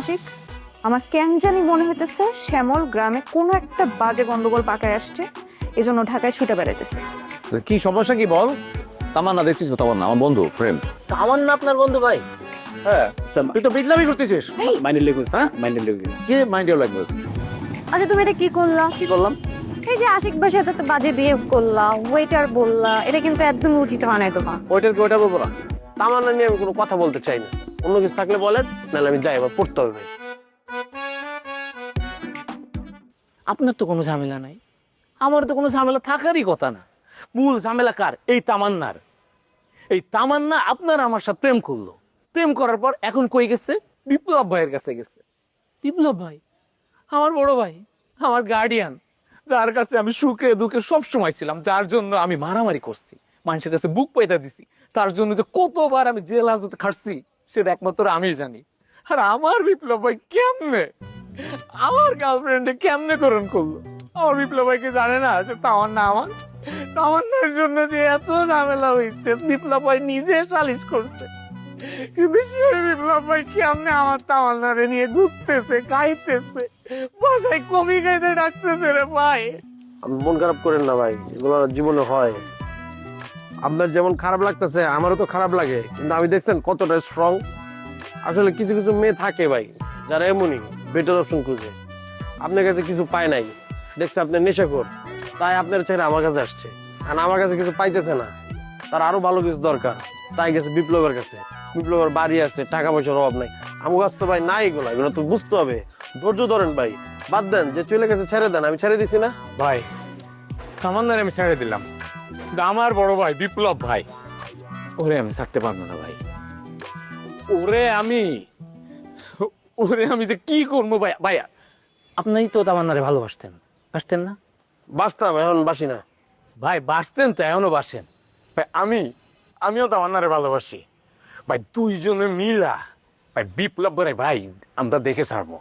আশিক আমার কেন জানি মনে হইতেছে শ্যামল গ্রামে কোনো একটা বাজে গন্ডগোল পাকায় আসছে এজন্য ঢাকায় ছুটে বেড়াইতেছে। কি সমস্যা কি বল? তামান্না দেখছিস তো তামান্না আমার বন্ধু ফ্রেন্ড তা আমার না আপনার বন্ধু ভাই? হ্যাঁ তুই তো বিটলামি করতেছিস। মাইন্ডের লেগুস হ্যাঁ? মাইন্ডের লেগুস কি মাইন্ড ল্যাঙ্গুয়েজ আচ্ছা তুমি এটা কি করলা? কি করলাম? এই যে আশিক ভাইয়ের সাথে বাজে বিহেভ করলা ওয়েটার বললা এটা কিন্তু একদম উচিত হয় না তোমার। ওইটার কি ওইটা বলব না? তামান্না নিয়ে আমি কোনো কথা বলতে চাই না। অন্য কিছু থাকলে বলেন, নাহলে আমি যাই এবার পড়তে হবে। ভাই আপনার তো কোনো ঝামেলা নাই। আমার তো কোনো ঝামেলা থাকারই কথা না। মূল ঝামেলা কার? এই তামান্নার। এই তামান্না আপনার আমার সাথে প্রেম করল। প্রেম করার পর এখন কই গেছে? বিপ্লব ভাইয়ের কাছে গেছে। বিপ্লব ভাই? আমার বড় ভাই? আমার গার্ডিয়ান যার কাছে আমি সুখে দুঃখে সব সময় ছিলাম, যার জন্য আমি মারামারি করছি। মানুষের কাছে বুক পাইতা দিছি। তার জন্য যে কতবার আমি জেল হাজতে খাটছি, সেটা একমাত্র আমি জানি। আর আমার বিপ্লব ভাই কেমনে? আমার গার্লফ্রেন্ডে কেমনে করণ করল? আমার বিপ্লব ভাই কি জানে না যে তামান্না আমার। তামান্নার জন্য যে এত ঝামেলা হয়েছে বিপ্লব ভাই নিজে সালিশ করছে। কিন্তু সেই বিপ্লব ভাই কেমনে আমার তামান্নারে নিয়ে ঘুরতেছে, খাইতেছে? বাসায় কমি খাইতে ডাকতেছে রে ভাই। মন খারাপ করেন না ভাই, এগুলো জীবনে হয়। আপনার যেমন খারাপ লাগতেছে, আমারও তো খারাপ লাগে। কিন্তু আমি দেখছেন কতটা স্ট্রং আসলে কিছু কিছু মেয়ে থাকে ভাই, যারা এমনই বেটার অপশন খুঁজে। আপনার কাছে কিছু পায় নাই। দেখছে আপনার নেশাখোর, তাই আপনার ছেড়ে আমার কাছে আসছে। আর আমার কাছে কিছু পাইতেছে না। তার আরও ভালো কিছু দরকার। তাই গেছে বিপ্লবের কাছে। বিপ্লবের বাড়ি আছে, টাকা পয়সার অভাব নাই। আমার কাছে তো ভাই নাই এগুলো এগুলো তো বুঝতে হবে। ধৈর্য ধরেন ভাই। বাদ দেন, যে চলে গেছে ছেড়ে দেন, আমি ছেড়ে দিছি না? ভাই তামান্নারে আমি ছেড়ে দিলাম। আমার বড় ভাই বিপ্লব ভাই। ওরে আমি ছাড়তে পারব না ভাই। ওরে আমি ওরে আমি যে কি করব ভাই? ভাই আপনি তো তামান্নারে ভালোবাসতেন। বাসতেন না? বাঁচতাম এখন বাসি না। ভাই বাসতেন তো এখনও বাসেন। ভাই আমি আমিও তামান্নারে ভালোবাসি। ভাই দুইজনে মিলা ভাই বিপ্লব করে ভাই আমরা দেখে ছাড়বো।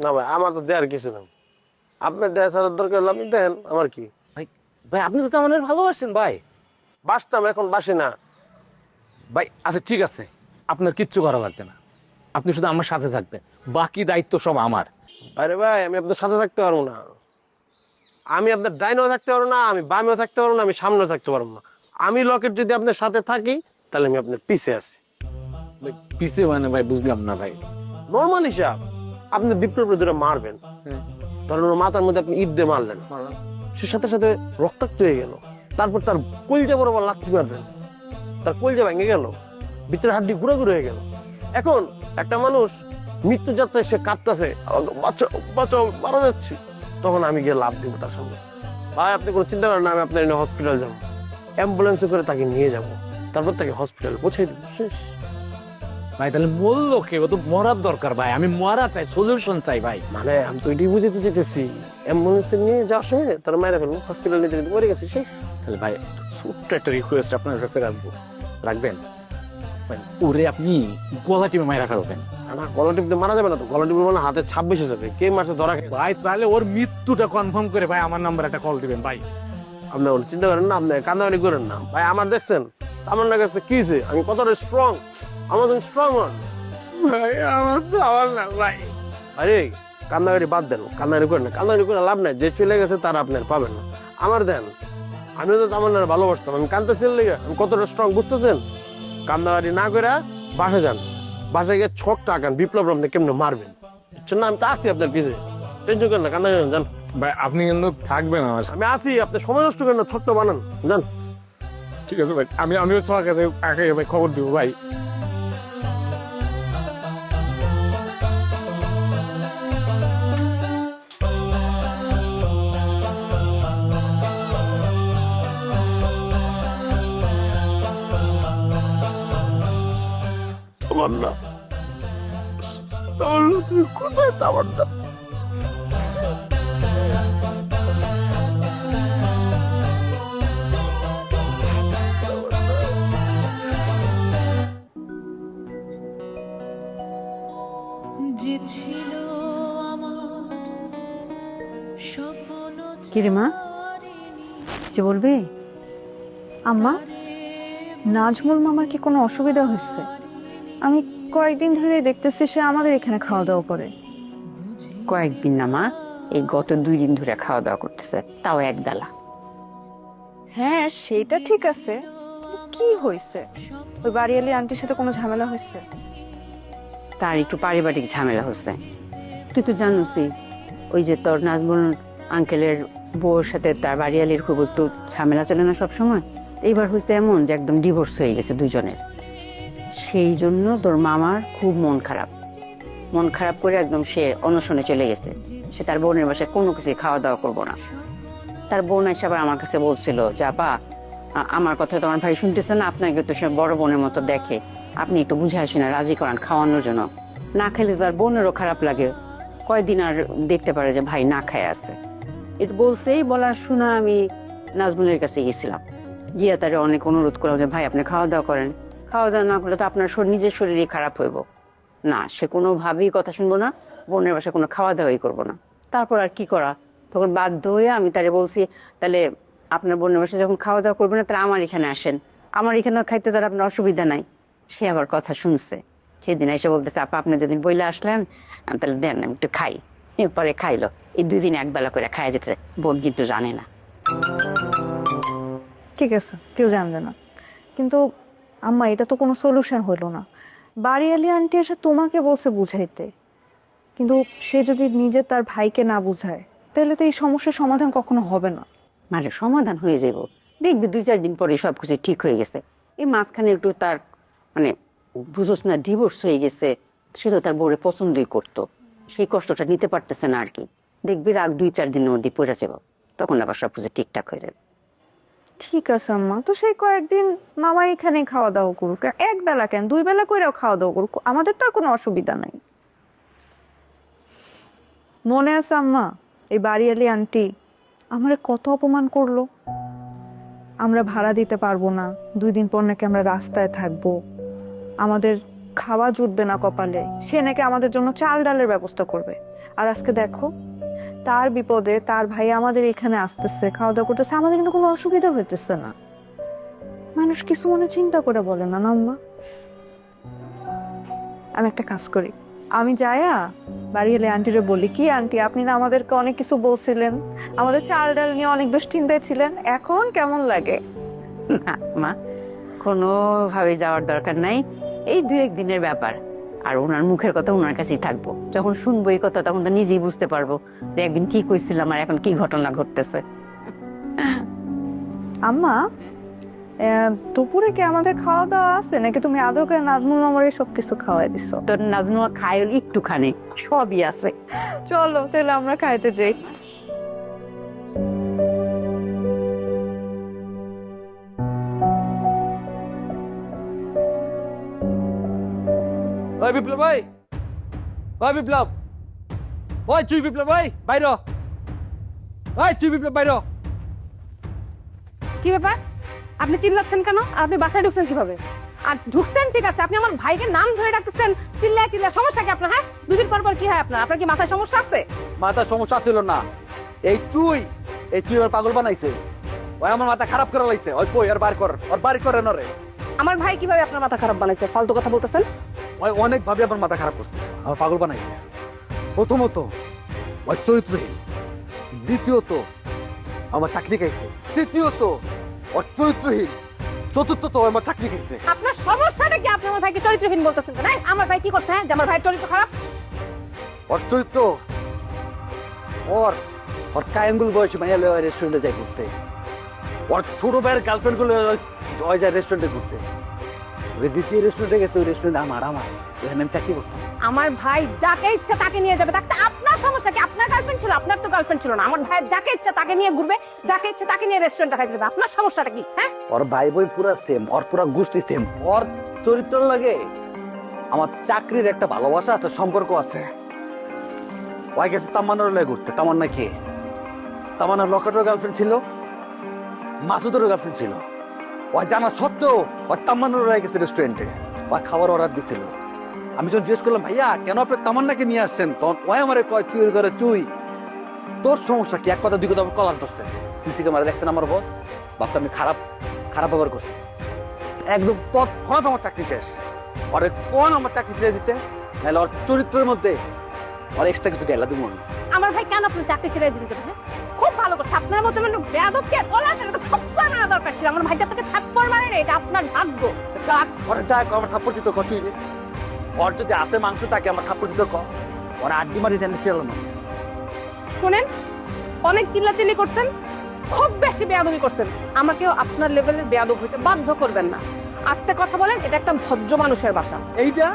না ভাই আমার তো দেওয়ার কিছু না আপনার দেয়া ছাড়ার দরকার হলে আপনি দেন আমার কি? ভাই আপনি তো তামান্নারে ভালোবাসেন ভাই। বাঁচতাম এখন বাসি না। ভাই আচ্ছা ঠিক আছে। আপনার কিচ্ছু করা লাগবে না। আপনি শুধু আমার সাথে থাকবেন। বাকি দায়িত্ব সব আমার। আরে ভাই আমি আপনার সাথে থাকতে পারব না। আমি আপনার ডাইনেও থাকতে পারব না আমি বামেও থাকতে পারব না আমি সামনেও থাকতে পারব না। আমি লকেট যদি আপনার সাথে থাকি তাহলে আমি আপনার পিছে আছি। পিছে মানে ভাই বুঝলাম না ভাই। নর্মাল হিসাব আপনি বিপ্লবের ধরে মারবেন। হ্যাঁ। ধরেন ওর মাথার মধ্যে আপনি ইট দিয়ে মারলেন। সে সাথে সাথে রক্তাক্ত হয়ে গেল। তারপর তার কলজা বরাবর লাথি মারবেন তার কলজা ভেঙে গেল ভিতরে হাড্ডি ঘুরে ঘুরে হয়ে গেল। এখন একটা মানুষ মৃত্যু যাত্রায় সে কাঁদতেছে মারা যাচ্ছে। তখন আমি গিয়ে লাভ দিব তার সঙ্গে। ভাই আপনি কোনো চিন্তা করেন না আমি আপনার হসপিটাল যাব। অ্যাম্বুলেন্সে করে তাকে নিয়ে যাব। তারপর তাকে হসপিটাল পৌঁছে দিব। শেষ। ভাই তাহলে মরলো কে? ও তো মরার দরকার ভাই। আমি মরা চাই সলিউশন চাই ভাই। মানে আমি তো এটাই বুঝতে চাইতেছি। অ্যাম্বুলেন্সে নিয়ে যাওয়ার সময় তার মায়েরা ফেলব হসপিটাল নিতে নিতে মরে গেছে শেষ তাহলে ভাই ছোট্ট একটা রিকোয়েস্ট আপনার কাছে রাখব। রাখবেন? ভাই, ওরে আপনি গলা টিপে মায়েরা ফেলবেন। না গলা টিপতে মারা যাবে না তো গলা টিপে মানে হাতে ছাপ বেসে যাবে কে মারছে ধরা ভাই তাহলে ওর মৃত্যুটা কনফার্ম করে ভাই আমার নাম্বার একটা কল দিবেন ভাই। আপনি ওর চিন্তা করেন না আপনি কান্দাকাটি করেন না। ভাই আমার দেখছেন আমার না কাছে কি হয়েছে? আমি কতটা স্ট্রং আমার স্ট্রং হন ভাই আমার তো আমার না ভাই। আরে কান্দাকাটি বাদ দেন কান্দাকাটি করেন না। করে লাভ নাই যে চলে গেছে তার আপনি আর পাবেন না। আমার দেন আমিও তো আমার না ভালোবাসতাম আমি কান্দতে ছিল লেগে আমি কতটা স্ট্রং বুঝতেছেন? কান্দাকাটি না করে বাসা যান। বাসায় গিয়ে ছক টাকান বিপ্লব আপনি কেমনে মারবেন? না? আমি তো আসি আপনার পিছে। টেনশন করেন না কান্দাকাটি যান। ভাই আপনি কিন্তু থাকবেন আমার আমি আসি আপনি সময় নষ্ট করেন না ছোট্ট বানান যান। ঠিক আছে ভাই আমি আমিও আগে ভাই খবর দিব ভাই। তামান্না তামান্না তুমি কোথায় কিরে মা? কিছু বলবি? আম্মা নাজমুল মামার কি কোনো অসুবিধা হচ্ছে আমি কয়েকদিন ধরে দেখতেছি সে আমাদের এখানে খাওয়া দাওয়া করে। কয়েকদিন না মা এই গত দুই দিন ধরে খাওয়া দাওয়া করতেছে তাও এক বেলা হ্যাঁ সেটা ঠিক আছে কিন্তু কি হয়েছে? ওই বাড়িয়ালি আন্টির সাথে কোনো ঝামেলা হয়েছে? তার একটু পারিবারিক ঝামেলা হচ্ছে তুই তো জানোসই ওই যে তোর নাজমুল আঙ্কেলের বউর সাথে তার বাড়িয়ালির খুব একটু ঝামেলা চলে না সবসময়? এইবার হয়েছে এমন যে একদম ডিভোর্স হয়ে গেছে দুজনের সেই জন্য তোর মামার খুব মন খারাপ। মন খারাপ করে একদম সে অনশনে চলে গেছে। সে তার বোনের বাসায় কোনো কিছু খাওয়া দাওয়া করব না। তার বোন এসে আবার আমার কাছে বলছিল যে, আপা আমার কথা তো আমার ভাই শুনতেছে না? আপনাকে তো সে বড় বোনের মতো দেখে। আপনি একটু বুঝাই শুনে রাজি করান খাওয়ানোর জন্য। না খেলে তার বোনেরও খারাপ লাগে। কয়দিন আর দেখতে পারে যে ভাই না খায় আছে। এটা বলছেই, বলার শোনা আমি নাজমুলের কাছে গেছিলাম। গিয়ে তারে অনেক অনুরোধ করলাম যে, ভাই, আপনি খাওয়া দাওয়া করেন। খাওয়া দাওয়া না করলে তো আপনার শরীর, নিজের শরীরই খারাপ হইব। না, সে কোনোভাবেই কথা শুনব না, বোনের বাসায় কোনো খাওয়া দাওয়াই করব না। তারপর আর কি করা? তখন বাধ্য হয়ে আমি তারে বলছি, তাহলে আপনার বোনের বাসায় যখন খাওয়া দাওয়া করবেন না, তাহলে আমার এখানে আসেন। আমার এখানে খাইতে তার আপনার অসুবিধা নাই। সে আবার কথা শুনছে। সেদিন এসে বলতেছে, আপা, আপনি যেদিন বইলে আসলেন তাহলে দেন, আমি একটু খাই। এরপরে খাইলো। এই দুই দিন একবেলা করে খাইয়া যেতে বোন কিন্তু জানে না। ঠিক আছে, কেউ জানবে না। কিন্তু আম্মা, এটা তো কোনো সলিউশন হলো না। বাড়িয়ালি আন্টি এসে তোমাকে বলছে বুঝাইতে। কিন্তু সে যদি নিজে তার ভাইকে না বুঝায়, তাহলে তো এই সমস্যার সমাধান কখনো হবে না। মানে সমাধান হয়ে যাব। দেখবি দুই চার দিন পরে সব কিছু ঠিক হয়ে গেছে। এই মাঝখানে একটু তার মানে বুঝোস না ডিভোর্স হয়ে গেছে। সে তো তার বউরে পছন্দই করতো। সেই কষ্টটা নিতে পারতেছে না আর কি। দেখবি রাগ দুই চার দিনের মধ্যে পড়ে যাব। তখন আবার সব কিছু ঠিকঠাক হয়ে যাবে। ঠিক আছে, আম্মা। তো সেই কয়েকদিন মামা এখানে খাওয়া দাওয়া করুক। এক বেলা কেন? দুই বেলা করেও খাওয়া দাওয়া করুক। আমাদের তো আর কোনো অসুবিধা নাই। মনে আছে, আম্মা, এই বাড়িয়ালি আন্টি আমারে কত অপমান করল। আমরা ভাড়া দিতে পারব না। দুই দিন পর নাকি আমরা রাস্তায় থাকব। আমাদের খাওয়া জুটবে না কপালে। সে নাকি আমাদের জন্য চাল ডালের ব্যবস্থা করবে। আর আজকে দেখো তার বিপদে তার ভাই আমাদের এখানে আসতেছে খাওয়া দাওয়া করতেছে, আমাদের কিন্তু কোনো অসুবিধা হইতেছে না। মানুষ কিছু মনে চিন্তা করে বলে না না আম্মা? আমি একটা কাজ করি। আমি যায়া বাড়ি এলে আন্টিরে বলি, কি আন্টি, আপনি না আমাদেরকে অনেক কিছু বলছিলেন? আমাদের চাল ডাল নিয়ে অনেক দুশ্চিন্তায় ছিলেন, এখন কেমন লাগে? না, মা, কোনোভাবে যাওয়ার দরকার নাই। এই দু এক দিনের ব্যাপার। আর ওনার মুখের কথা ওনার কাছেই থাকব। যখন শুনব এই কথা তখন তো নিজেই বুঝতে পারব যে একদিন কি কইছিলাম আর এখন কি ঘটনা ঘটতেছে। আম্মা দুপুরে কি আমাদের খাওয়া দাওয়া আছে? নাকি তুমি আদর করে নাজমুল মামারে সব কিছু খাওয়াই দিছো? তোর নাজনুয়া খায়ল একটুখানি সবই আছে। চলো তাহলে আমরা খাইতে যাই। বিপ্লব ভাই। ওই বিপ্লব। ওই চুই বিপ্লব ভাই বাইর। ওই চুই বিপ্লব বাইর কি ব্যাপার? আপনি চিল্লাচ্ছেন কেন? আর আপনি বাসায় ঢুকছেন কীভাবে? আর ঢুকছেন ঠিক আছে। আপনি আমার ভাইকে নাম ধরে ডাকতেছেন। চিল্লায় চিল্লায় সমস্যা কি আপনার হ্যাঁ? দুদিন পর পর কি হয় আপনার? আপনার কি মাথায় সমস্যা আছে? মাথার সমস্যা ছিল না। এই চুই এই চুই ওর পাগল বানাইছে। ওই আমার মাথা খারাপ করে লাইছে ওই কই আর বার কর ওর বাড়ি করে নরে আমার ভাই কীভাবে আপনার মাথা খারাপ বানাইছে? ফালতু কথা বলতেছেন? ওই অনেক ভাবে আমার মাথা খারাপ করছে আমার পাগল বানাইছে। প্রথমত ওই চরিত্রহীন দ্বিতীয়ত আমার চাকরি খাইছে। তৃতীয়ত ওর চরিত্রহীন চতুর্থত আমার চাকরি খাইছে। আপনার সমস্যাটা কি? আপনি আমার ভাইকে চরিত্রহীন বলতেছেন আমার ভাই কি করছে হ্যাঁ? যে আমার ভাইয়ের চরিত্র খারাপ? ওর চরিত্র ওর ওর কায়াঙ্গুল বয়সী মাইয়া লয় রেস্টুরেন্টে যায় ঘুরতে। ওর ছোট ভাইয়ের গার্লফ্রেন্ডগুলো যায় রেস্টুরেন্টে ঘুরতে। ওই দ্বিতীয় রেস্টুরেন্টে গেছে ওই রেস্টুরেন্ট আমার আমার। এখানে আমি চাকরি করতাম। আমার ভাই যাকে ইচ্ছা তাকে নিয়ে যাবে। তাকে আপনার সমস্যা কি? আপনার গার্লফ্রেন্ড ছিল? আপনার তো গার্লফ্রেন্ড ছিল না। আমার ভাই যাকে ইচ্ছা তাকে নিয়ে ঘুরবে যাকে ইচ্ছা তাকে নিয়ে রেস্টুরেন্টে খাইতে যাবে। আপনার সমস্যাটা কি? হ্যাঁ? ওর ভাই বই পুরা সেম ওর পুরা গোষ্ঠী সেম ওর চরিত্র লাগে আমার চাকরির একটা ভালোবাসা আছে সম্পর্ক আছে। ওই গেছে তামান্নার লয়ে ঘুরতে। তামান্না কে? তামান্নার লকেটের গার্লফ্রেন্ড ছিল মাসুদেরও গার্লফ্রেন্ড ছিল। ওই জানা সত্ত্বেও ওই তামান্নার রয়ে গেছে রেস্টুরেন্টে ওই খাবার অর্ডার দিছিল। আমি যখন জিজ্ঞেস করলাম, ভাইয়া, কেন আপনি তামান্নাকে নিয়ে আসছেন? তখন ওই আমারে কয়, তুই করে তুই। তোর সমস্যা কি? এক কথা, দুই কথা কলার ধরছে। সিসি ক্যামেরা দেখছেন আমার বস বাচ্চা আমি খারাপ খারাপ ব্যবহার করছি। একদম তৎক্ষণাৎ আমার চাকরি শেষ। ওরে কোন আমার চাকরি ফিরে দিতে? নাহলে ওর চরিত্রের মধ্যে ওর এক্সট্রা কিছু গেলা দিব আমি আমার ভাই কেন আপনার চাকরি ফিরে দিতে দেবে হ্যাঁ? খুব ভালো করছে আপনার মতো মানে বেয়াদবকে ওলা থাপ্পড় মারা দরকার ছিল। আমার ভাই যে আপনাকে থাপ্পড় মারে না, এটা আপনার ভাগ্য। ডাক ওরে ডাক আমার থাপ্পড় দিতে কত রে ওর যদি হাতে মাংস থাকে আমার থাপ্পড় দিতে ক? ওর আড্ডি মারি টেনে ছিল না শোনেন অনেক চিল্লাচিল্লি করছেন খুব বেশি বেয়াদবি করছেন। আমাকেও আপনার লেভেলের বেয়াদব হইতে বাধ্য করবেন না। আস্তে কথা বলেন এটা একটা ভদ্র মানুষের বাসা। এইটা?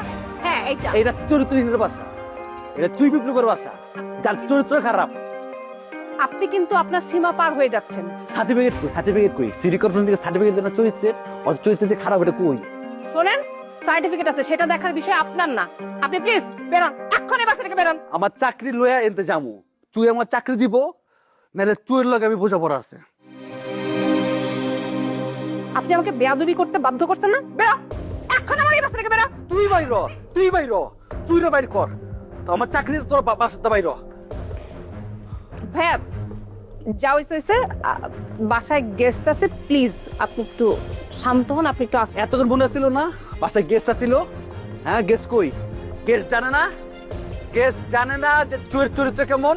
হ্যাঁ এইটা। এইটা চরিত্রহীনের বাসা। এটা তুই বিপ্লবের বাসা যার চরিত্র খারাপ। আপনি কিন্তু আপনার সীমা পার হয়ে যাচ্ছেন। সার্টিফিকেট কই? সার্টিফিকেট কই? সিটি কর্পোরেশন থেকে সার্টিফিকেট দেন চরিত্রের ওর চরিত্র যে খারাপ এটা কই? শোনেন সার্টিফিকেট আছে সেটা দেখার বিষয় আপনার না। আপনি প্লিজ বেরোন এক্ষুনি বাসা থেকে বেরোন। আমার চাকরি লয়া এনতে যামু। তুই আমার চাকরি দিব নাহলে তুই লগে আমি বোঝাপড়া আছে। আপনি আমাকে বেয়াদবি করতে বাধ্য করছেন না? বেরো এখন আমার এই বাসা থেকে বেরো। তুই বাইর তুই বাইর তুই রে বাইর কর। তো আমার চাকরি তোর বাসাতে বাইর ভাইয়া যা হয়েছে বাসায় গেস্ট আছে প্লিজ আপনি একটু শান্ত হন আপনি একটু এতজন মনে ছিল না? বাসায় গেস্ট আছিল? হ্যাঁ গেস্ট কই? গেস্ট জানে না? গেস্ট জানে না যে চুরি চুরি তো কেমন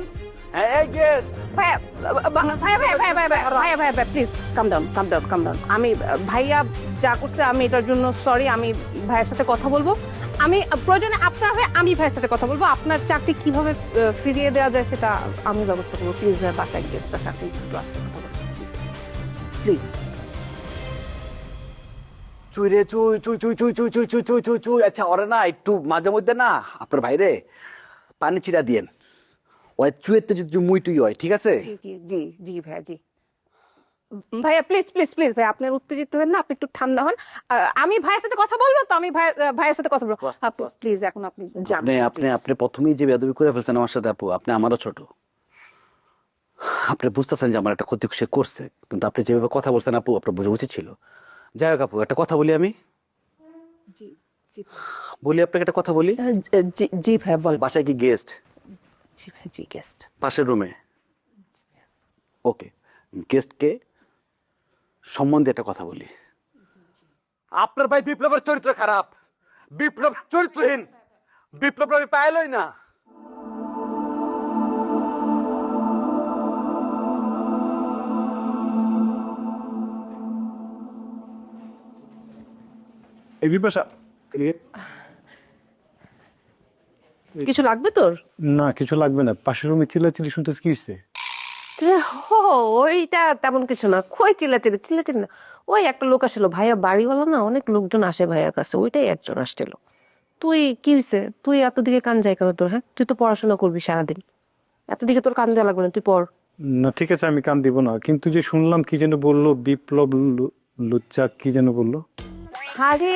আমি ভাইয়া যা করছে আমি এটার জন্য সরি আমি ভাইয়ের সাথে কথা বলব। আমি প্রয়োজনে আপনার হয়ে আমি ভাইয়ের সাথে কথা বলব। আপনার চাকরি কীভাবে ফিরিয়ে দেওয়া যায় সেটা আমি ব্যবস্থা করব। প্লিজ ভাইয়া বাসায় গেস্ট আছে একটু আসতে কথা বলব প্লিজ চুই রে চুই চুই চুই চুই চুই চুই চুই চুই চুই। চুই আচ্ছা ওরে না একটু মাঝে মধ্যে না আপনার ভাইরে পানি চিরা দিয়েন। ওই চুয়ের তো যদি মুই টুই হয় ঠিক আছে? জি জি জি ভাইয়া জি। ভাইয়া প্লিজ প্লিজ প্লিজ ভাই আপনার উত্তেজিত হন না আপনি একটু ঠান্ডা হন। আমি ভাইয়ের সাথে কথা বলব তো? আমি ভাই ভাইয়ের সাথে কথা বলব। বাস। প্লিজ এখন আপনি যান। আপনি আপনি আপনি প্রথমেই যে বেদবি করে ফেলছেন আমার সাথে আপু আপনি আমারও ছোট। আপনি বুঝতেছেন যে আমার একটা ক্ষতি সে করছে কিন্তু আপনি যেভাবে কথা বলছেন আপু আপনার বোঝা উচিত ছিল। যাই হোক আপু একটা কথা বলি আমি? জি জি। বলি আপনাকে একটা কথা বলি? জি জি ভাইয়া বল। বাসায় কি গেস্ট জি ভাই জি গেস্ট পাশের রুমে ওকে গেস্টকে সম্বন্ধে একটা কথা বলি। আপনার ভাই বিপ্লবের চরিত্র খারাপ। বিপ্লব চরিত্রহীন। বিপ্লব আমি পাইলই না। এই বিপাশা কিছু লাগবে তোর? না কিছু লাগবে না। পাশের রুমে চিল্লাচিল্লি শুনতেছি কি হচ্ছে হো ওইটা তেমন কিছু না। কই চিল্লাচিল্লি চিল্লাচিল্লি না। ওই একটা লোক আসলো, ভাইয়া বাড়িওয়ালা না, অনেক লোকজন আসে ভাইয়ার কাছে, ওইটাই একজন আসছিল। তুই কি হয়েছে তুই এত দিকে কান যাই কেন তোর হ্যাঁ? তুই তো পড়াশোনা করবি সারাদিন। এত দিকে তোর কান দেওয়া লাগবে না, তুই পড়। না, ঠিক আছে, আমি কান দিব না। কিন্তু যে শুনলাম কি যেন বলল, বিপ্লব লুচ্চা কি যেন বলল? আরে,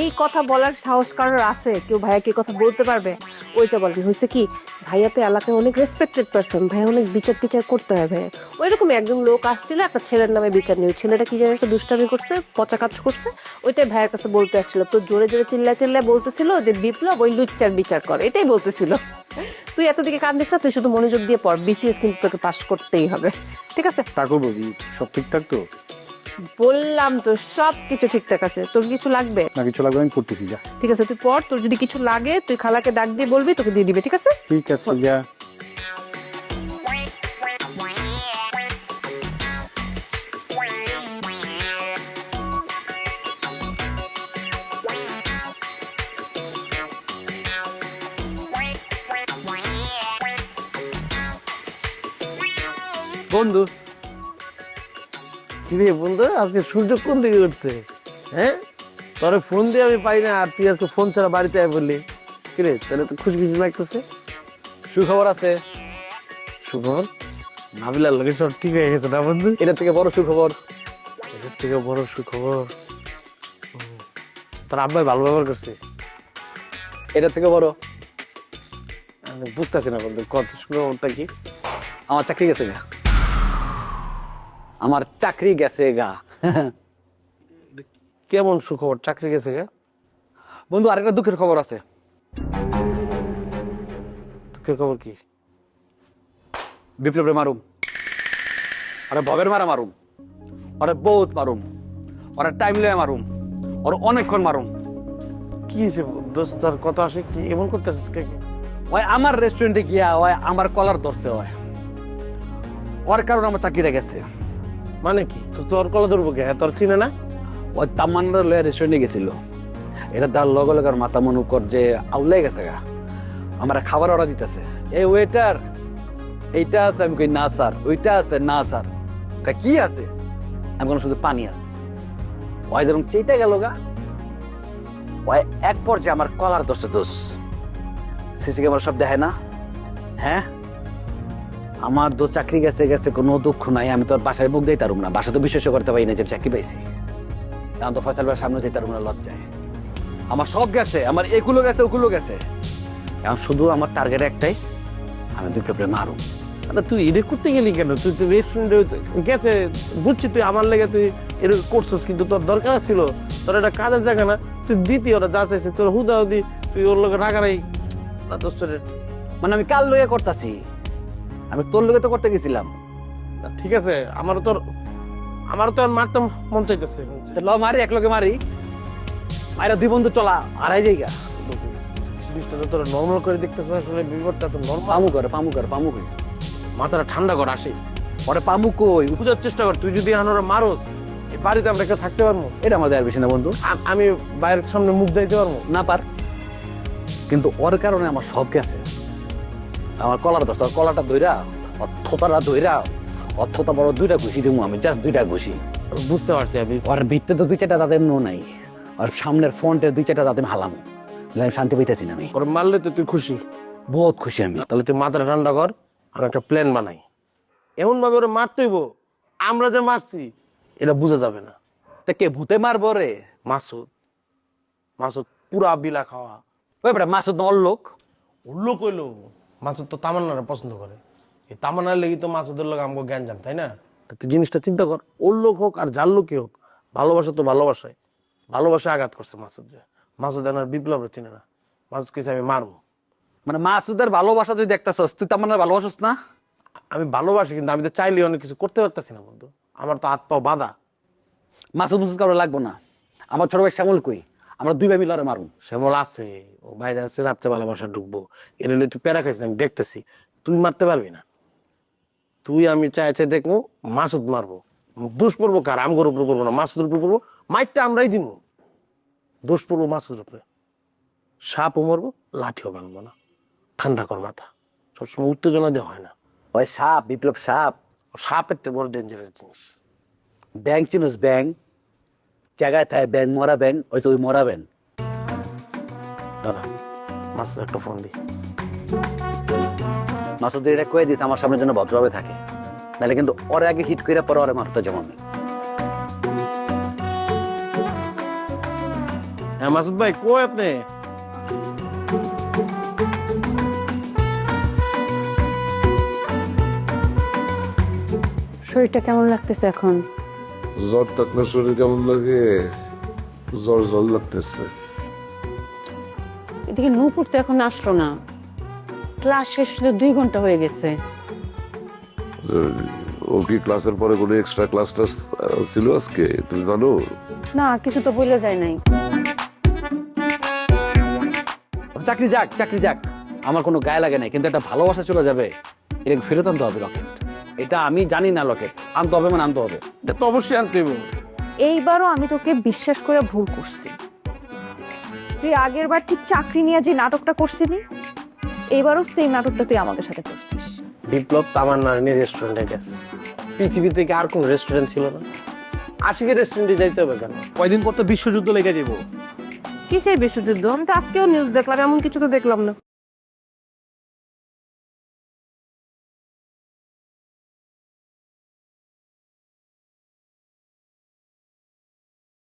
এই কথা বলার সাহস কারোর আছে? কেউ ভাইয়া কি কথা বলতে পারবে? ওইটা বলেন হয়েছে কি ভাইয়া তো এলাকায় অনেক রেসপেক্টেড পার্সন ভাইয়া অনেক বিচার টিচার করতে হয় ভাইয়া। ওইরকমই একজন লোক আসছিল, একটা ছেলের নামে বিচার নিয়ে ছেলেটা কি যেন একটা দুষ্টামি করছে, পচা কাজ করছে ওইটাই ভাইয়ের কাছে বলতে আসছিল। তো জোরে জোরে চিল্লা চিল্লা বলতেছিল যে, বিপ্লব ওই লুচ্চার বিচার কর। এটাই বলতেছিল। তুই এত দিকে কান্দিস না, তুই শুধু মনোযোগ দিয়ে পড়। বিসিএস কিন্তু তোকে পাস করতেই হবে। ঠিক আছে? তা করব? সব ঠিকঠাক তো? বললাম তো সব কিছু ঠিকঠাক আছে। তোর কিছু লাগবে? না কিছু লাগবে আমি পড়তেছি যা। ঠিক আছে তুই পড় তোর যদি কিছু লাগে তুই খালাকে ডাক দিয়ে বলবি তোকে দিয়ে দিবে ঠিক আছে? ঠিক আছে যা। বন্ধু কিরে বন্ধু আজকে সূর্য কোন দিকে উঠছে? হ্যাঁ? তোরে ফোন দিয়ে আমি পাই না আর তুই আজকে ফোন ছাড়া বাড়িতে আয় বললি। কিরে তাহলে তো খুশি খুশি লাগতেছে। সুখবর আছে। সুখবর? ভাবিলার লোকে সব ঠিক হয়ে গেছে না বন্ধু? এটা থেকে বড় সুখবর। এদের থেকে বড় সুখবর? তোর আব্বাই ভালো ব্যবহার করছে? এটা থেকে বড়। আমি বুঝতেছি না বন্ধু কত সুখবরটা কি? আমার চাকরি গেছে গা। আমার চাকরি গেছে গা। কেমন সুখবর? চাকরি গেছে গে? বন্ধু আরেকটা দুঃখের খবর আছে। দুঃখের খবর কি? বিপ্লবের মারুম। আরে ভবের মারা মারুম। আরে বহুত মারুম। ওরা টাইম লয়ে মারুম। ওর অনেকক্ষণ মারুম। কি হয়েছে দোস্ত? তোর কথা আসে কি? এমন করতেছিস কে? ওই আমার রেস্টুরেন্টে গিয়া ওই আমার কলার ধরছে ওই। ওর কারণে আমার চাকরিটা গেছে। মানে কি? তোর কলা ধরবো কে? হ্যাঁ তোর চিনে না? ওই তামান্নার লয়ে রেস্টুরেন্টে গেছিল। এটা তার লগে লগে আর মাথা মনে কর যে আউলাই গেছে গা। আমরা খাবার অর্ডার দিতেছে। এই ওয়েটার এইটা আছে? আমি কই, না স্যার। ওইটা আছে? না স্যার। কি আছে? আমি কোনো শুধু পানি আছে। ওই ধরুন চেইতে গেল গা। ওই এক পর্যায়ে আমার কলার দোষে দোষ সিসি ক্যামেরা সব দেখে না। হ্যাঁ? আমার তো চাকরি গেছে গেছে কোনো দুঃখ নাই আমি তো আর বাসায় মুখ দিই তারুম না। বাসা তো বিশ্বাস করতে পারি না যে চাকরি পাইছি। আমি তো ফয়সাল ভাইয়ের সামনে যেতে পারব না লজ্জায়। আমার সব গেছে আমার এগুলো গেছে ওগুলো গেছে। এখন শুধু আমার টার্গেট একটাই আমি দুই বিপ্লবে মারুম আরে তুই এটা করতে গেলি কেন? তুই তো রেস্টুরেন্টে গেছে বুঝছি তুই আমার লেগে তুই এরকম করছিস কিন্তু তোর দরকার ছিল। তোর এটা কাজের জায়গা না তুই দিতি ওরা যা চাইছে তোর হুদা হুদি তুই ওর লোকে রাগারাই না দোস্ত মানে আমি কাল লইয়া করতাছি। আমি তোর লোকে তো করতে গেছিলাম। ঠিক আছে আমারও তোর আমারও তো আর মারতে মন চাইতেছে। ল মারি এক লোকে মারি। মায়েরা দুই বন্ধু চলা আড়াই জায়গা জিনিসটা তো তোরা নর্মাল করে দেখতেছ আসলে বিপদটা তো নর্মাল পামু করে পামু করে পামু করে। মাথাটা ঠান্ডা কর আসে। পরে পামু কই? বুঝার চেষ্টা কর তুই যদি ওরা মারোস এই বাড়িতে আমরা কেউ থাকতে পারব? এটা আমার দেয়ার বেশি না বন্ধু। আমি বাইরের সামনে মুখ দিতে পারব? না পার। কিন্তু ওর কারণে আমার সব গেছে আমার কলার দোষ কলাটা ধইরা অথতাটা ধইরা অথতা বড় দুইটা ঘুষি দিব আমি জাস্ট দুইটা ঘুষি। বুঝতে পারছি আমি। ওর ভিত্তে তো দুই চারটা দাঁতের নো নাই আর সামনের ফ্রন্টের দুই চারটা দাঁতে হালামো। আমি শান্তি পাইতেছি না আমি। ওর মারলে তো তুই খুশি। বহুত খুশি আমি। তাহলে তুই মাথাটা ঠান্ডা কর আর একটা প্ল্যান বানাই। এমন ভাবে ওরা মারতে হইব আমরা যে মারছি এটা বোঝা যাবে না। তা কে ভূতে মারবো রে? মাসুদ মাসুদ পুরা বিলা খাওয়া ওই বেটা মাসুদ নল লোক? উল্লো কইলো মাসুদ তো তামান্নারা পছন্দ করে। এই তামান্নার লেগে তো মাসুদের লোক আমাকে জ্ঞান জান তাই না? তা তুই জিনিসটা চিন্তা কর ওর লোক হোক আর যার লোকই হোক ভালোবাসা তো ভালোবাসায় ভালোবাসা আঘাত করছে মাসুদ যে। মাসুদ এনার বিপ্লব চিনে না। মাসুদ কিছু আমি মারবো। মানে মাসুদের ভালোবাসা তুই দেখতেছস তুই মানে ভালোবাসস না? আমি ভালোবাসি কিন্তু আমি তো চাইলে অনেক কিছু করতে পারতেছি না বন্ধু। আমার তো হাত পাও বাধা। মাসুদ মুসুদ কারও লাগবো না। আমার ছোট ভাই শ্যামল কই? আমরা দুই ভাই মিলে ওরে মারুম। শ্যামল আছে ও বাইরে আছে রাত্রে ভালোবাসা ঢুকবো। এর হলে তুই প্যারা খাইছিস আমি দেখতেছি। তুই মারতে পারবি না। তুই আমি চাই চাই দেখব মাসুদ মারবো। দোষ পড়ব কার? আমগোর উপর করব না মাসুদের উপর করব মাইকটা আমরাই দিব দোষ পড়ব মাসুদের উপরে। সাপও মারবো লাঠিও ভাঙবো না। ঠান্ডা কর মাথা। সবসময় উত্তেজনা দেওয়া হয় না। ওই সাপ বিপ্লব সাপ। সাপের তো বড় ডেঞ্জারাস জিনিস। ব্যাং চিনুস ব্যাং জায়গায় থাকে ব্যাং মরা ব্যাং ওই তো ওই মরা ব্যাং। দাঁড়া মাসুদ একটা ফোন দিই মাসুদ এটা কয়ে দিস আমার সামনে যেন ভদ্রভাবে থাকে। নাহলে কিন্তু ওরে আগে হিট করে পরে ওরে মারতে যেমন হ্যাঁ মাসুদ ভাই কই আপনি? শরীরটা কেমন লাগতেছে এখন? জ্বর থাকলে শরীর কেমন লাগে? জ্বর জ্বর লাগতেছে। এদিকে নূপুর তো এখন আসলো না। ক্লাস শেষ হতে দুই ঘণ্টা হয়ে গেছে। ও কি ক্লাসের পরে কোনো এক্সট্রা ক্লাস টাস ছিল আজকে? তুমি জানো? না কিছু তো বলে যায় নাই। চাকরি যাক চাকরি যাক। আমার কোনো গায়ে লাগে নাই কিন্তু একটা ভালোবাসা চলে যাবে। এটা ফেরত আনতে হবে লকেট এটা আমি জানি না লোকে। আনতে হবে মানে আনতে হবে। এটা তো অবশ্যই আনতে হইব এইবারও আমি তোকে বিশ্বাস করে ভুল করছি। তুই আগের বার ঠিক চাকরি নিয়ে যে নাটকটা করছিলি এইবারও সেই নাটকটা তুই আমাদের সাথে করছিস। বিপ্লব তামান্না নিয়ে রেস্টুরেন্টে গেছে। পৃথিবী থেকে আর কোন রেস্টুরেন্ট ছিল না। আশিকের রেস্টুরেন্টে যাইতে হবে কেন? কয়দিন পর তো বিশ্বযুদ্ধ লেগে যাব কিসের বিশ্বযুদ্ধ? আমি তো আজকেও নিউজ দেখলাম এমন কিছু তো দেখলাম না।